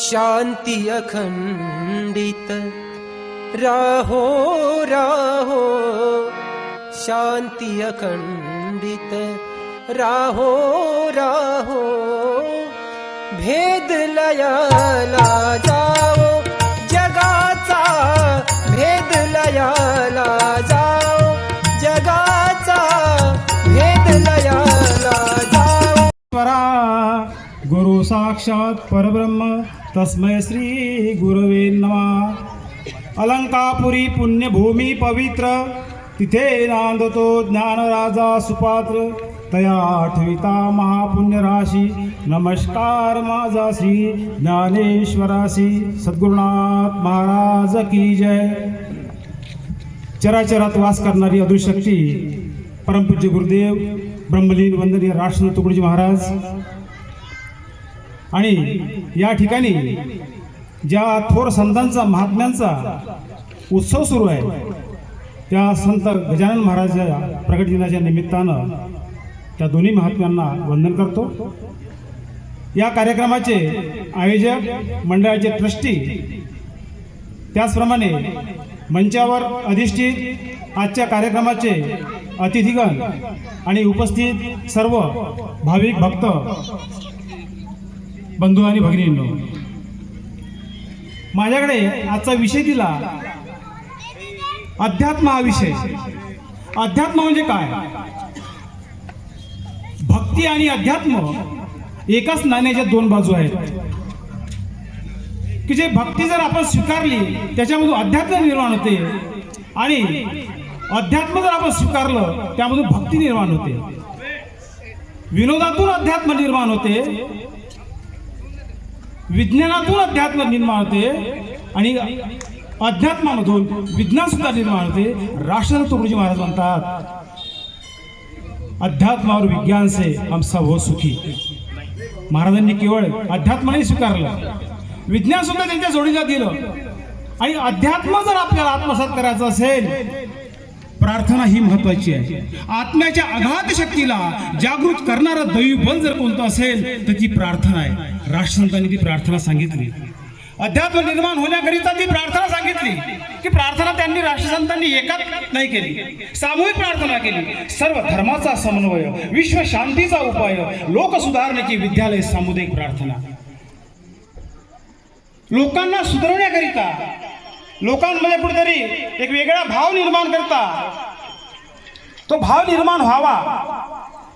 शांती अखंडित. राहो राहो शांती अखंडित. राहो राहो भेद लयाला जाओ. जगाचा भेद लयाला जाओ. जगाचा भेद लयाला जाओ. परा गुरु साक्षात परब्रह्म तस्मै श्री गुरवे नमा। अलंकापुरी पुण्यभूमी पवित्र तिथे नांदतो ज्ञानराजा सुपात्र तया आठविता महापुण्यराशी नमस्कार माझा श्री ज्ञानेश्वरासी सद्गुरुनाथ महाराज की जय। चराचरात वास करणारी अदृशक्ती परमपूज्य गुरुदेव ब्रह्मलीन वंदनीय राष्ट्र तुकडोजी महाराज आणि या ठिकाणी ज्या थोर संतांचा महात्म्यांचा उत्सव सुरू आहे त्या संत गजानन महाराजाच्या प्रगट दिनाच्या निमित्तानं त्या दोन्ही महात्म्यांना वंदन करतो. या कार्यक्रमाचे आयोजक मंडळाचे ट्रस्टी त्याचप्रमाणे मंचावर अधिष्ठित आजच्या कार्यक्रमाचे अतिथीगण आणि उपस्थित सर्व भाविक भक्त बंधू आणि भगिनींनो माझ्याकडे आजचा विषय दिला. अध्यात्म हा विषय. अध्यात्म म्हणजे काय? भक्ती आणि अध्यात्म एकाच नाण्याच्या दोन बाजू आहेत. की जे भक्ती जर आपण स्वीकारली त्याच्यामधून अध्यात्म निर्माण होते. आणि अध्यात्म जर आपण स्वीकारलं त्यामधून भक्ती निर्माण होते. विनोदातून अध्यात्म निर्माण होते. विज्ञानातून अध्यात्म निर्माण होते आणि अध्यात्मामधून विज्ञान सुद्धा निर्माण होते. राष्ट्रदत्त तुकडोजी महाराज म्हणतात अध्यात्म और विज्ञान से हम सब हो सुखी. महाराजांनी केवळ अध्यात्म स्वीकारलं. विज्ञान सुद्धा त्यांच्या जोडीला दिलं. आणि अध्यात्म जर आपल्याला आत्मसात करायचं असेल प्रार्थना ही महत्वाची आहे. आत्म्याच्या अगाध शक्तीला जागृत करणारं दैवी बल जर कोणतं असेल तर ती प्रार्थना आहे. राष्ट्रसंतांनी ती प्रार्थना सांगितली. अध्यात्म निर्माण होण्याकरिता ती प्रार्थना सांगितली. की प्रार्थना त्यांनी राष्ट्रसंतांनी एकाच नाही केली. सामूहिक प्रार्थना केली. सर्व धर्माचा समन्वय विश्व शांतीचा उपाय लोक सुधारण्याची विद्यालय सामुदायिक प्रार्थना. लोकांना सुधारण्याकरिता लोकांमध्ये कुठेतरी एक वेगळा भाव निर्माण करता. तो भाव निर्माण व्हावा.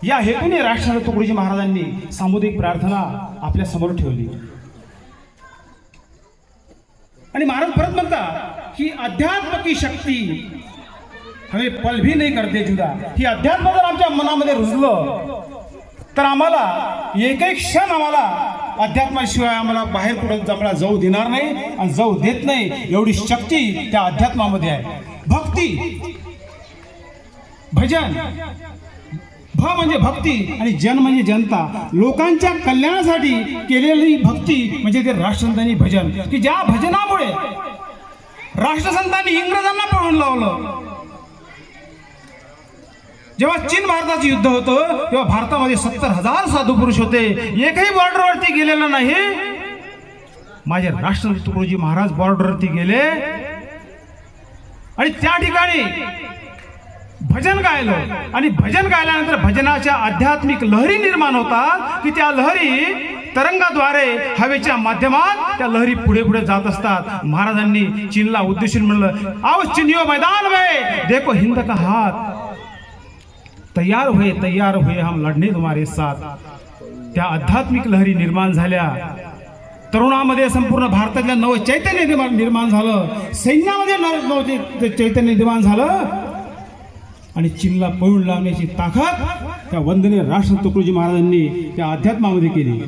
या हेतूने राष्ट्रसंत तुकडोजी महाराजांनी सामुदायिक प्रार्थना आपल्यासमोर ठेवली. आणि महाराज परत म्हणतात की अध्यात्म की शक्ती हवे पलभी नाही करते जुदा. ही अध्यात्म जर आमच्या मनामध्ये रुजलं तर आम्हाला एक एक क्षण आम्हाला अध्यात्माशिवाय आम्हाला बाहेर कुठं जमला जाऊ देणार नाही आणि जाऊ देत नाही एवढी शक्ती त्या अध्यात्मामध्ये आहे. भक्ती. भजन. भ म्हणजे भक्ती आणि जन म्हणजे जनता. लोकांच्या कल्याणासाठी केलेली भक्ती म्हणजे ते राष्ट्रसंतांनी भजन. की ज्या भजनामुळे राष्ट्रसंतांनी इंग्रजांना पळून लावलं. जेव्हा चीन भारताचं युद्ध होतं तेव्हा भारतामध्ये सत्तर हजार साधू पुरुष होते. एकही बॉर्डरवरती गेलेलं नाही. माझे राष्ट्रपती तुकडोजी महाराज बॉर्डरवरती गेले. आणि त्या ठिकाणी भजन गायलं. आणि भजन गायल्यानंतर भजनाच्या आध्यात्मिक लहरी निर्माण होतात की त्या लहरी तरंगाद्वारे हवेच्या माध्यमात त्या लहरी पुढे पुढे जात असतात. महाराजांनी चीनला उद्देशून म्हणलं आव चिनियो मैदान वे देखो हिंद का हात तयार हुए तयार हुए हम लढणे तुम्हारे साथ. त्या आध्यात्मिक लहरी निर्माण झाल्या. तरुणामध्ये संपूर्ण भारतातल्या नव चैतन्य निर्माण झालं. सैन्यामध्ये नव चैतन्य निर्माण झालं. आणि चीनला पळून लावण्याची ताकद त्या वंदने राष्ट्र तुकडोजी महाराजांनी त्या अध्यात्मामध्ये केली.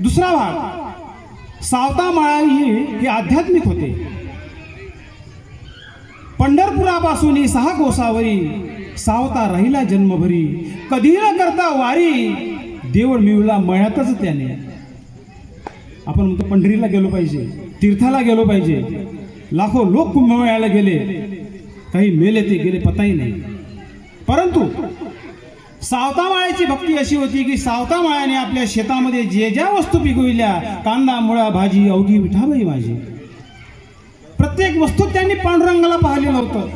दुसरा भाग सावता माळा हे आध्यात्मिक होते. पंढरपुरापासून सहा कोसावरी सावता राहिला जन्मभरी. कधी न करता वारी देवळ मिळवला मळ्यातच त्याने. आपण म्हणतो पंढरीला गेलो पाहिजे तीर्थाला गेलो पाहिजे. लाखो लोक कुंभमेळ्याला गेले. काही मेले ते गेले पताही नाही. परंतु सावतामाळ्याची भक्ती अशी होती की सावतामाळ्याने आपल्या शेतामध्ये जे ज्या वस्तू पिकविल्या कांदा मुळा भाजी अवघी विठाबाई माझी. प्रत्येक वस्तू त्यांनी पांडुरंगाला पाहिलेलं होतं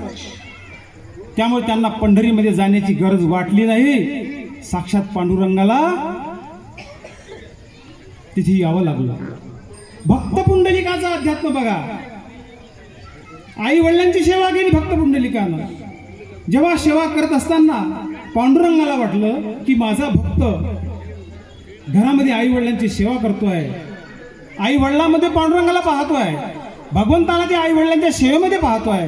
त्यामुळे त्यांना पंढरीमध्ये जाण्याची गरज वाटली नाही. साक्षात पांडुरंगाला तिथे यावं लागलं. भक्त पुंडलिकाचा अध्यात्म बघा. आई वडिलांची सेवा केली भक्त पुंडलिकानं. जेव्हा सेवा करत असताना पांडुरंगाला वाटलं की माझा भक्त घरामध्ये आई वडिलांची सेवा करतोय. आई वडिलांमध्ये पांडुरंगाला पाहतोय. भगवंताला ते आई वडिलांच्या सेवेमध्ये पाहतोय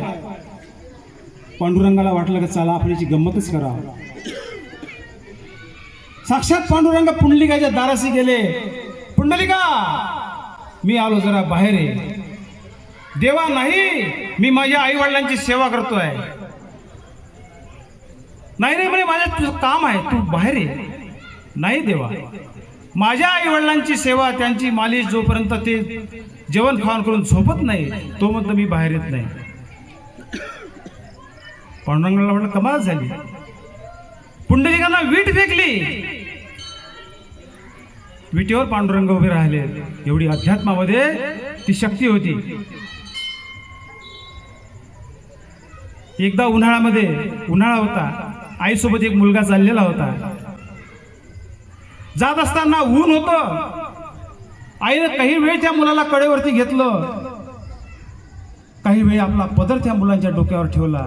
पांडुरंगाला वाटलं की चला आपण याची गंमतच करा. साक्षात पांडुरंग पुंडलिकाच्या दाराशी गेले. पुंडलिका मी आलो जरा बाहेर आहे देवा नाही मी माझ्या आई वडिलांची सेवा करतोय. नाही रे म्हणे माझ्या तुझं काम आहे तू बाहेर आहे नाही देवा. माझ्या आई वडिलांची सेवा त्यांची मालिश जोपर्यंत ते जेवण खावण करून झोपत नाही तो म्हणतो मी बाहेर येत नाही. पांडुरंगाला म्हटलं कमाल झाली. पुंडलिकांना वीट फेकली. विटेवर पांडुरंग उभे राहिले. एवढी अध्यात्मामध्ये ती शक्ती होती. एकदा उन्हाळ्यामध्ये उन्हाळा होता. आईसोबत एक मुलगा चाललेला होता. जात असताना ऊन होतं. आईनं काही वेळ त्या मुलाला कडेवरती घेतलं. काही वेळ आपला पदर त्या मुलांच्या डोक्यावर ठेवला.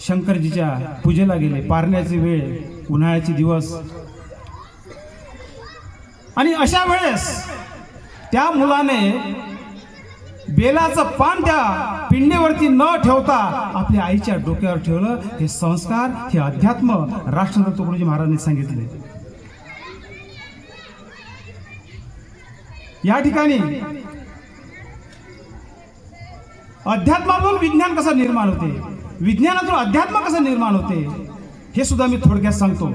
शंकरजीच्या पूजेला गेले. पारण्याची वेळ उन्हाळ्याचे दिवस. आणि अशा वेळेस त्या मुलाने बेलाचं पान त्या पिंडीवरती न ठेवता आपल्या आईच्या डोक्यावर ठेवलं. हे संस्कार हे अध्यात्म राष्ट्रनाथ गुरुजी महाराजांनी सांगितले. या ठिकाणी अध्यात्मातून विज्ञान कसं निर्माण होते? विज्ञानातून अध्यात्म कसं निर्माण होते? हे सुद्धा मी थोडक्यात सांगतो.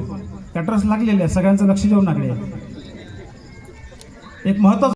कॅटरस लागलेले आहे सगळ्यांचं लक्ष देऊन लागले. एक महत्वाचं